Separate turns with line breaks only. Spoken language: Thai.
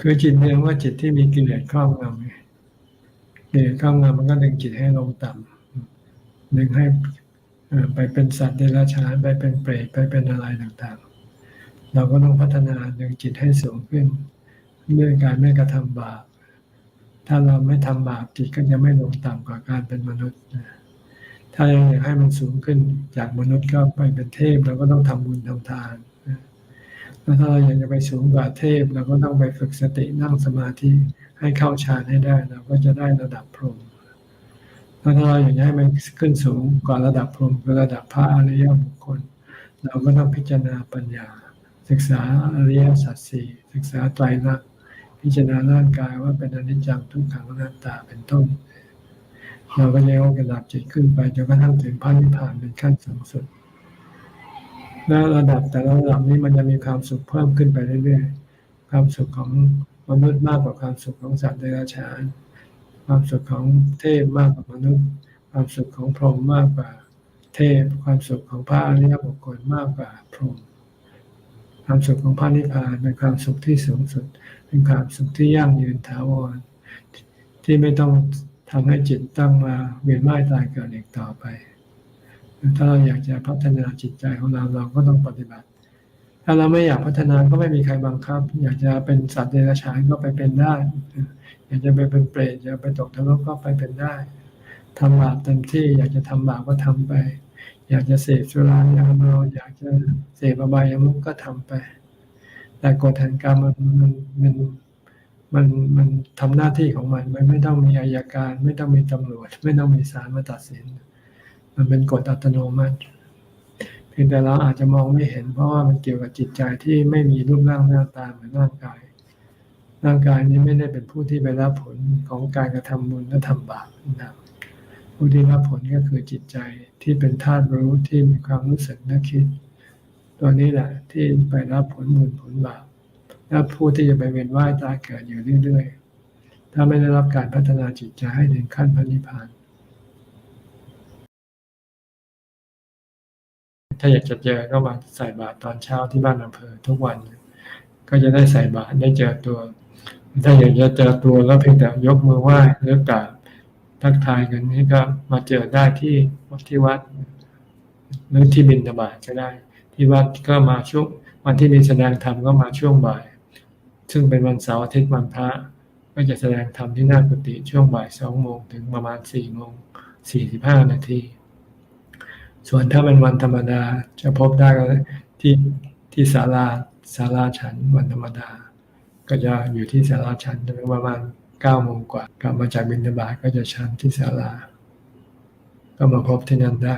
คือจิตเนี่ยว่าจิตที่มีกิเลสครอบงำไงกิเลสครอบงำมันก็ดึงจิตให้ลงต่ำดึงให้ไปเป็นสัตว์เดรัจฉานไปเป็นเปรตไปเป็นอะไรต่างๆ เราก็ต้องพัฒนาดึงจิตให้สูงขึ้นด้วยการไม่กระทำบาปถ้าเราไม่ทำบาปจิตก็จะไม่ลงต่ำกว่าการเป็นมนุษย์ถ้ายังอยากให้มันสูงขึ้นจากมนุษย์ก็ไปเป็นเทพเราก็ต้องทำบุญทำทาน แล้วถ้าเราอยากจะไปสูงกว่าเทพเราก็ต้องไปฝึกสตินั่งสมาธิให้เข้าฌานให้ได้เราก็จะได้ระดับพรหมแล้วถ้าเราอยากจะให้มันขึ้นสูงกว่าระดับพรหมคือระดับพระอริยบุคคล เราก็ต้องพิจารณาปัญญา ศึกษาอริยสัจสี่ศึกษาไตรลักษณ์พิจารณาร่างกายว่าเป็นอนิจจังทุกขังอนัตตาเป็นต้น เราก็จะยกระดับจิตขึ้นไปจนกระทั่งถึงพระนิพพานเป็นขั้นสูงสุด แล้วระดับแต่ละระดับนี้มันจะมีความสุขเพิ่มขึ้นไปเรื่อยๆ ความสุขของมนุษย์มากกว่าความสุขของสัตว์เดรัจฉาน ความสุขของเทพมากกว่ามนุษย์ ความสุขของพรหมมากกว่าเทพ ความสุขของพระอริยบุคคลมากกว่าพรหม ความสุขของพระนิพพานเป็นความสุขที่สูงสุด เป็นความสุขที่ยั่งยืนถาวร ที่ไม่ต้องทำให้จิตตั้งมาเวียนว่ายตายเกิดอีกต่อไป ถ้าเราอยากจะพัฒนาจิตใจของเราเราก็ต้องปฏิบัติ ถ้าเราไม่อยากพัฒนาก็ไม่มีใครบังคับ อยากจะเป็นสัตว์เดรัจฉานก็ไปเป็นได้ อยากจะไปเป็นเปรตอยากไปตกนรกก็ไปเป็นได้ทำบาปเต็มที่ อยากจะทำบาปก็ทำไป อยากจะเสพสุรายาเมาอยากจะเสพอบายามุขก็ทำไป แต่กฎแห่งกรรมมันมันมันมันมันทำหน้าที่ของมัน มันไม่ต้องมีอายการ ไม่ต้องมีตำรวจ ไม่ต้องมีศาลมาตัดสิน มันเป็นกฎอัตโนมัติ เพียงแต่เราอาจจะมองไม่เห็น เพราะว่ามันเกี่ยวกับจิตใจที่ไม่มีรูปร่างหน้าตาเหมือนร่างกาย ร่างกายนี้ไม่ได้เป็นผู้ที่ไปรับผลของการกระทำบุญและทำบาปนะครับผู้ที่รับผลก็คือจิตใจที่เป็นธาตุรู้ที่มีความรู้สึกนึกคิด ตัวนี้แหละที่ไปรับผลบุญผลบาปและผู้ที่จะไปเวียนว่ายตายเกิดอยู่เรื่อยๆถ้าไม่ได้รับการพัฒนาจิตใจให้ถึงขั้นพระนิพพาน ถ้าอยากจะเจอก็มาใส่บาตรตอนเช้าที่บ้านอำเภอทุกวัน ก็จะได้ใส่บาตรได้เจอตัว ถ้าอยากจะเจอตัวแล้วเพียงแต่ยกมือไหว้หรือกราบทักทายกันนี่ก็มาเจอได้ที่ที่วัดหรือที่บิณฑบาตก็ได้ ที่วัดก็มาช่วงวันที่มีแสดงธรรมก็มาช่วงบ่าย ซึ่งเป็นวันเสาร์อาทิตย์วันพระก็จะแสดงธรรมที่หน้ากุฏิช่วงบ่ายสองโมงถึงประมาณสี่โมงสี่สิบห้านาที ส่วนถ้าเป็นวันธรรมดาจะพบได้ก็ที่ที่ศาลาศาลาฉันวันธรรมดา ก็จะอยู่ที่ศาลาฉันประมาณเก้าโมงกว่ากลับมาจากบินทบาทก็จะฉันที่ศาลา ก็มาพบที่นั่นได้